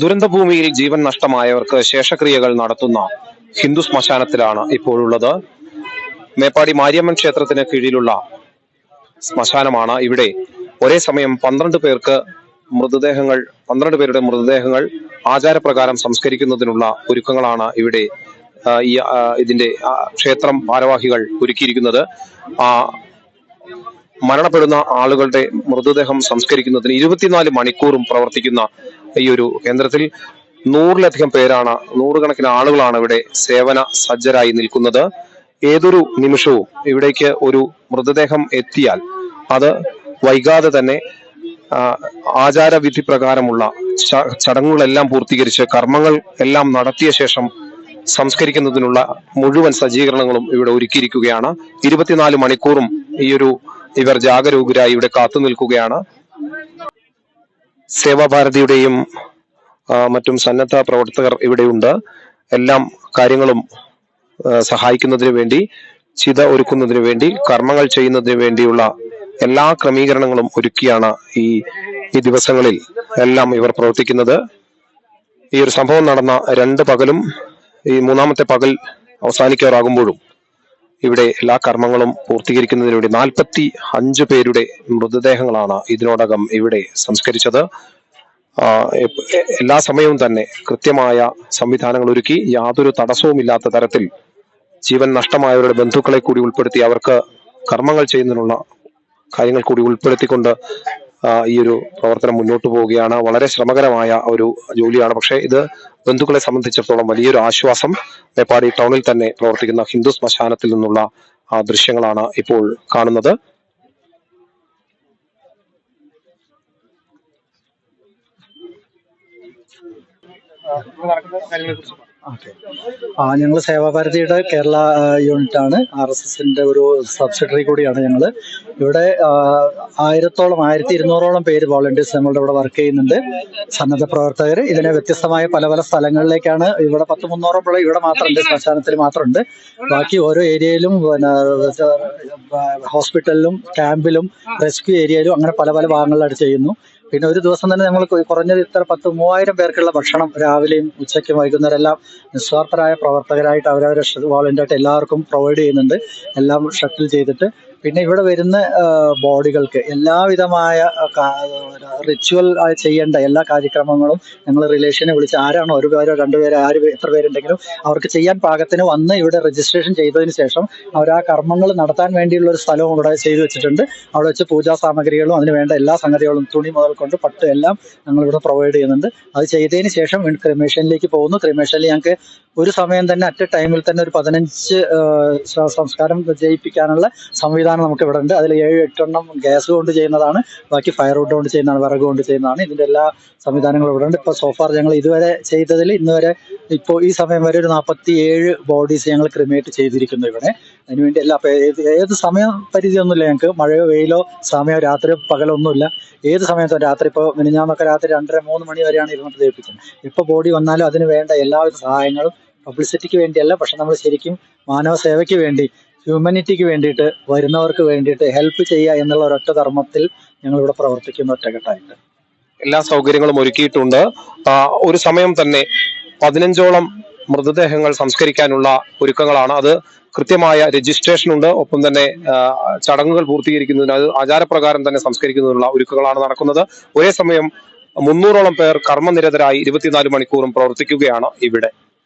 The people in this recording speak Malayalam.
ദുരന്തഭൂമിയിൽ ജീവൻ നഷ്ടമായവർക്ക് ശേഷക്രിയകൾ നടത്തുന്ന ഹിന്ദു ശ്മശാനത്തിലാണ് ഇപ്പോഴുള്ളത്. മേപ്പാടി മാരിയമ്മൻ ക്ഷേത്രത്തിന് കീഴിലുള്ള ശ്മശാനമാണ് ഇവിടെ. ഒരേ സമയം പന്ത്രണ്ട് പേർക്ക് മൃതദേഹങ്ങൾ പന്ത്രണ്ട് പേരുടെ മൃതദേഹങ്ങൾ ആചാരപ്രകാരം സംസ്കരിക്കുന്നതിനുള്ള ഒരുക്കങ്ങളാണ് ഇവിടെ ഈ ഇതിന്റെ ക്ഷേത്രം ഭാരവാഹികൾ ഒരുക്കിയിരിക്കുന്നത്. ആ മരണപ്പെടുന്ന ആളുകളുടെ മൃതദേഹം സംസ്കരിക്കുന്നതിന് ഇരുപത്തിനാല് മണിക്കൂറും പ്രവർത്തിക്കുന്ന ഈ ഒരു കേന്ദ്രത്തിൽ നൂറിലധികം പേരാണ് നൂറുകണക്കിന് ആളുകളാണ് ഇവിടെ സേവന സജ്ജരായി നിൽക്കുന്നത്. ഏതൊരു നിമിഷവും ഇവിടേക്ക് ഒരു മൃതദേഹം എത്തിയാൽ അത് വൈകാതെ തന്നെ ആചാരവിധി പ്രകാരമുള്ള ചടങ്ങുകളെല്ലാം പൂർത്തീകരിച്ച് കർമ്മങ്ങൾ എല്ലാം നടത്തിയ ശേഷം സംസ്കരിക്കുന്നതിനുള്ള മുഴുവൻ സജ്ജീകരണങ്ങളും ഇവിടെ ഒരുക്കിയിരിക്കുകയാണ്. ഇരുപത്തിനാല് മണിക്കൂറും ഈയൊരു ഇവർ ജാഗരൂകരായി ഇവിടെ കാത്തു നിൽക്കുകയാണ് സേവാഭാരതിയുടെയും മറ്റും സന്നദ്ധ പ്രവർത്തകർ ഇവിടെയുണ്ട്. എല്ലാം കാര്യങ്ങളും സഹായിക്കുന്നതിന് വേണ്ടി ചിത ഒരുക്കുന്നതിന് വേണ്ടി കർമ്മങ്ങൾ ചെയ്യുന്നതിന് വേണ്ടിയുള്ള എല്ലാ ക്രമീകരണങ്ങളും ഒരുക്കിയാണ് ഈ ഈ ദിവസങ്ങളിൽ എല്ലാം ഇവർ പ്രവർത്തിക്കുന്നത്. ഈ ഒരു സംഭവം നടന്ന രണ്ട് പകലും ഈ മൂന്നാമത്തെ പകൽ അവസാനിക്കാറാകുമ്പോഴും ഇവിടെ എല്ലാ കർമ്മങ്ങളും പൂർത്തീകരിക്കുന്നതിന് വേണ്ടി നാൽപ്പത്തി അഞ്ച് പേരുടെ മൃതദേഹങ്ങളാണ് ഇതിനോടകം ഇവിടെ സംസ്കരിച്ചത്. എല്ലാ സമയവും തന്നെ കൃത്യമായ സംവിധാനങ്ങൾ ഒരുക്കി യാതൊരു തടസ്സവും ഇല്ലാത്ത തരത്തിൽ ജീവൻ നഷ്ടമായവരുടെ ബന്ധുക്കളെ കൂടി ഉൾപ്പെടുത്തി അവർക്ക് കർമ്മങ്ങൾ ചെയ്യുന്നതിനുള്ള കാര്യങ്ങൾ കൂടി ഉൾപ്പെടുത്തിക്കൊണ്ട് ഈ ഒരു പ്രവർത്തനം മുന്നോട്ട് പോവുകയാണ്. വളരെ ശ്രമകരമായ ഒരു ജോലിയാണ്. പക്ഷേ ഇത് ബന്ധുക്കളെ സംബന്ധിച്ചിടത്തോളം വലിയൊരു ആശ്വാസം. മേപ്പാടി ടൗണിൽ തന്നെ പ്രവർത്തിക്കുന്ന ഹിന്ദു ശ്മശാനത്തിൽ നിന്നുള്ള ആ ദൃശ്യങ്ങളാണ് ഇപ്പോൾ കാണുന്നത്. ഓക്കെ ആ ഞങ്ങൾ സേവാഭാരതിയുടെ കേരള യൂണിറ്റ് ആണ് ആർ എസ് എസിന്റെ ഒരു സബ്സിഡറി കൂടിയാണ് ഞങ്ങൾ ഇവിടെ ആയിരത്തോളം ആയിരത്തി ഇരുന്നൂറോളം പേര് വോളണ്ടിയേഴ്സ് ഞങ്ങളുടെ ഇവിടെ വർക്ക് ചെയ്യുന്നുണ്ട്. സന്നദ്ധ പ്രവർത്തകർ ഇതിനെ വ്യത്യസ്തമായ പല പല സ്ഥലങ്ങളിലേക്കാണ് ഇവിടെ പത്ത് മുന്നൂറോളം പിള്ളേർ ഇവിടെ മാത്രമുണ്ട്. ശ്മശാനത്തിൽ മാത്രമുണ്ട്. ബാക്കി ഓരോ ഏരിയയിലും പിന്നെ ഹോസ്പിറ്റലിലും ക്യാമ്പിലും റെസ്ക്യൂ ഏരിയയിലും അങ്ങനെ പല പല ഭാഗങ്ങളിലായിട്ട് ചെയ്യുന്നു. പിന്നെ ഒരു ദിവസം തന്നെ ഞങ്ങൾ കുറഞ്ഞത് ഇത്ര പത്ത് മൂവായിരം പേർക്കുള്ള ഭക്ഷണം രാവിലെയും ഉച്ചയ്ക്കും വൈകുന്നേരം എല്ലാം നിസ്വാർത്ഥരായ പ്രവർത്തകരായിട്ട് അവരവരെ വോളണ്ടിയായിട്ട് എല്ലാവർക്കും പ്രൊവൈഡ് ചെയ്യുന്നുണ്ട്. എല്ലാം ഷട്ടിൽ ചെയ്തിട്ട് പിന്നെ ഇവിടെ വരുന്ന ബോഡികൾക്ക് എല്ലാവിധമായ റിച്വൽ ചെയ്യേണ്ട എല്ലാ കാര്യക്രമങ്ങളും ഞങ്ങൾ റിലേഷനെ വിളിച്ച് ആരാണോ ഒരു പേരോ രണ്ടുപേരോ ആര് എത്ര പേരുണ്ടെങ്കിലും അവർക്ക് ചെയ്യാൻ പാകത്തിന് വന്ന് ഇവിടെ രജിസ്ട്രേഷൻ ചെയ്തതിന് ശേഷം അവർ ആ കർമ്മങ്ങൾ നടത്താൻ വേണ്ടിയുള്ള ഒരു സ്ഥലവും ഇവിടെ ചെയ്തു വെച്ചിട്ടുണ്ട്. അവിടെ വെച്ച് പൂജാ സാമഗ്രികളും അതിന് വേണ്ട എല്ലാ സംഗതികളും തുണി മുതൽ കൊണ്ട് പട്ട് എല്ലാം ഞങ്ങൾ ഇവിടെ പ്രൊവൈഡ് ചെയ്യുന്നുണ്ട്. അത് ചെയ്തതിന് ശേഷം ക്രിമേഷനിലേക്ക് പോകുന്നു. ക്രിമേഷനിൽ ഞങ്ങൾക്ക് ഒരു സമയം തന്നെ അറ്റ് ടൈമിൽ തന്നെ ഒരു പതിനഞ്ച് സംസ്കാരം ജയിപ്പിക്കാനുള്ള സംവിധാനം നമുക്ക് ഇവിടെ ഉണ്ട് അതിൽ ഏഴ് എട്ടെണ്ണം ഗ്യാസ് കൊണ്ട് ചെയ്യുന്നതാണ്. ബാക്കി ഫയർവുഡ് കൊണ്ട് ചെയ്യുന്നതാണ് വിറക് കൊണ്ട് ചെയ്യുന്നതാണ്. ഇതിന്റെ എല്ലാ സംവിധാനങ്ങളും ഇവിടെ ഉണ്ട് ഇപ്പോൾ സോഫാർ ഞങ്ങൾ ഇതുവരെ ചെയ്തതിൽ ഇന്ന് വരെ ഇപ്പോൾ ഈ സമയം വരെ ഒരു നാൽപ്പത്തി ഏഴ് ബോഡീസ് ഞങ്ങൾ ക്രിമേറ്റ് ചെയ്തിരിക്കുന്നു ഇവിടെ. അതിനുവേണ്ടി എല്ലാ ഏത് സമയ പരിധിയൊന്നുമില്ല ഞങ്ങൾക്ക്. മഴയോ വെയിലോ സമയമോ രാത്രിയോ പകലോ ഒന്നുമില്ല. ഏത് സമയത്തും രാത്രി ഇപ്പോൾ മിനിഞ്ഞാന്നൊക്കെ രാത്രി രണ്ടര മൂന്ന് മണി വരെയാണ് ഇരുന്നിട്ട് ദഹിപ്പിക്കുന്നത് ഇപ്പോൾ ബോഡി വന്നാലും അതിന് വേണ്ട എല്ലാവിധ സഹായങ്ങളും പബ്ലിസിറ്റിക്ക് വേണ്ടിയല്ല. പക്ഷെ നമ്മൾ ശരിക്കും മാനവ സേവയ്ക്ക് വേണ്ടി ഹ്യൂമനിറ്റിക്ക് വേണ്ടിയിട്ട് വരുന്നവർക്ക് വേണ്ടിയിട്ട് ഹെൽപ്പ് ചെയ്യുക എന്നുള്ള ഒരൊറ്റ ധർമ്മത്തിൽ ഞങ്ങൾ ഇവിടെ പ്രവർത്തിക്കുന്ന ഒറ്റക്കെട്ടായിട്ട്. എല്ലാ സൗകര്യങ്ങളും ഒരുക്കിയിട്ടുണ്ട്. ഒരു സമയം തന്നെ പതിനഞ്ചോളം മൃതദേഹങ്ങൾ സംസ്കരിക്കാനുള്ള ഒരുക്കങ്ങളാണ്. അത് കൃത്യമായ രജിസ്ട്രേഷൻ ഉണ്ട്. ഒപ്പം തന്നെ ചടങ്ങുകൾ പൂർത്തീകരിക്കുന്നതിന് അത് ആചാരപ്രകാരം തന്നെ സംസ്കരിക്കുന്നതിനുള്ള ഒരുക്കങ്ങളാണ് നടക്കുന്നത്. ഒരേ സമയം മുന്നൂറോളം പേർ കർമ്മനിരതരായി ഇരുപത്തിനാല് മണിക്കൂറും പ്രവർത്തിക്കുകയാണ് ഇവിടെ.